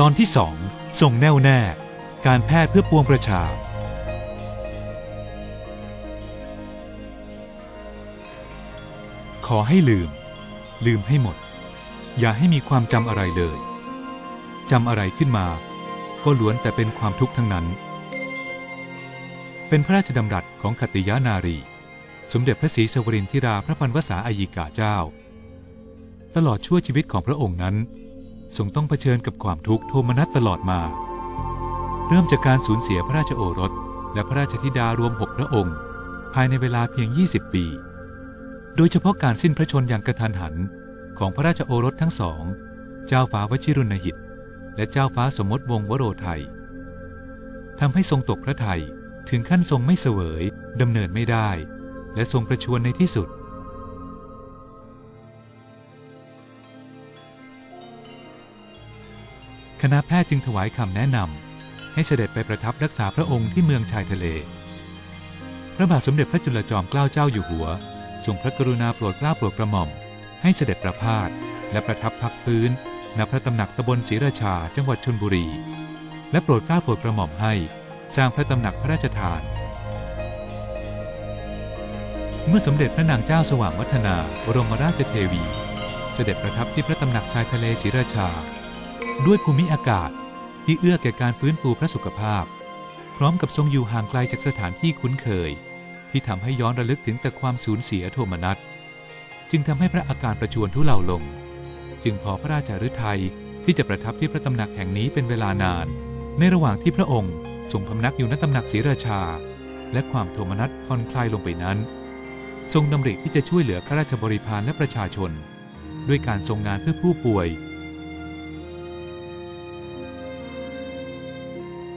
ตอนที่สองส่งแน่วแน่ การแพทย์เพื่อปวงประชา ขอให้ลืม ลืมให้หมด อย่าให้มีความจำอะไรเลยจำอะไรขึ้นมา ก็ล้วนแต่เป็นความทุกข์ทั้งนั้น เป็นพระราชดำรัสของขติยานารี สมเด็จพระศรีสวรินทิราพระพันวษาอายิกาเจ้า ตลอดชั่วชีวิตของพระองค์นั้นทรงต้องเผชิญกับความทุกข์โทมนัสตลอดมา เริ่มจากการสูญเสียพระราชโอรส และพระราชธิดารวมหกพระองค์ ภายในเวลาเพียง 20 ปี โดยเฉพาะการสิ้นพระชนอย่างกระทันหันของพระราชโอรสทั้งสอง เจ้าฟ้าวชิรุณหิต และเจ้าฟ้าสมมติวงวโรไทยทำให้ทรงตกพระไทยถึงขั้นทรงไม่เสวยดำเนินไม่ได้ และทรงประชวรในที่สุด คณะแพทย์จึงถวายคำแนะนำให้เสด็จไปประทับรักษาพระองค์ที่เมืองชายทะเล พระบาทสมเด็จพระจุลจอมเกล้าเจ้าอยู่หัว ทรงพระกรุณาโปรดเกล้าโปรดกระหม่อม ให้เสด็จประพาสและประทับพักพื้น ณพระตำหนักตำบลศรีราชาจังหวัดชนบุรี และโปรดกล้าโปรดกระหม่อมให้สร้างพระตำหนักพระราชทาน เมื่อสมเด็จพระนางเจ้าสว่างวัฒนาบรมราชเทวี เสด็จประทับที่พระตำหนักชายทะเลศรีราชา ด้วยภูมิอากาศที่เอื้อแก่การฟื้นฟูพระสุขภาพ พร้อมกับทรงอยู่ห่างไกลจากสถานที่คุ้นเคย ที่ทำให้ย้อนระลึกถึงแต่ความสูญเสียโทมนัส จึงทำให้พระอาการประชวรทุเลาลง จึงพอพระราชฤทัยที่จะประทับที่พระตำหนักแห่งนี้เป็นเวลานาน ในระหว่างที่พระองค์ทรงพำนักอยู่ณตำหนักศรีราชา และความโทมนัสผ่อนคลายลงไปนั้น ทรงดำริที่จะช่วยเหลือข้าราชบริพารและประชาชน ด้วยการทรงงานเพื่อผู้ป่วย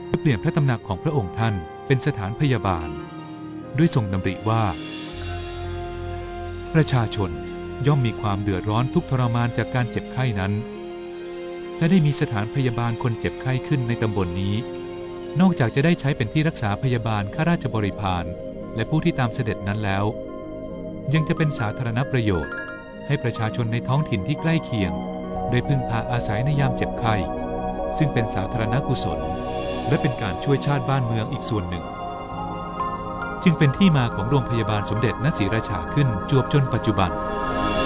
เพื่อเปลี่ยนพระตำหนักของพระองค์ท่านเป็นสถานพยาบาล ด้วยทรงดำริว่า ประชาชน ย่อมมีความเดือดร้อนทุกทรมานจากการเจ็บไข้นั้น และได้มีสถานพยาบาลคนเจ็บไข้ขึ้นในตำบลนนี้ นอกจากจะได้ใช้เป็นที่รักษาพยาบาลข้าราชบริพารและผู้ที่ตามเสด็จนั้นแล้ว ยังจะเป็นสาธารณประโยชน์ ให้ประชาชนในท้องถิ่นที่ใกล้เคียง ได้พึ่งพาอาศัยในยามเจ็บไข้ ซึ่งเป็นสาธารณกุศล และเป็นการช่วยชาติบ้านเมืองอีกส่วนหนึ่ง จึงเป็นที่มาของโรงพยาบาลสมเด็จนศรีราชาขึ้นจวบจนปัจจุบัน「Bye.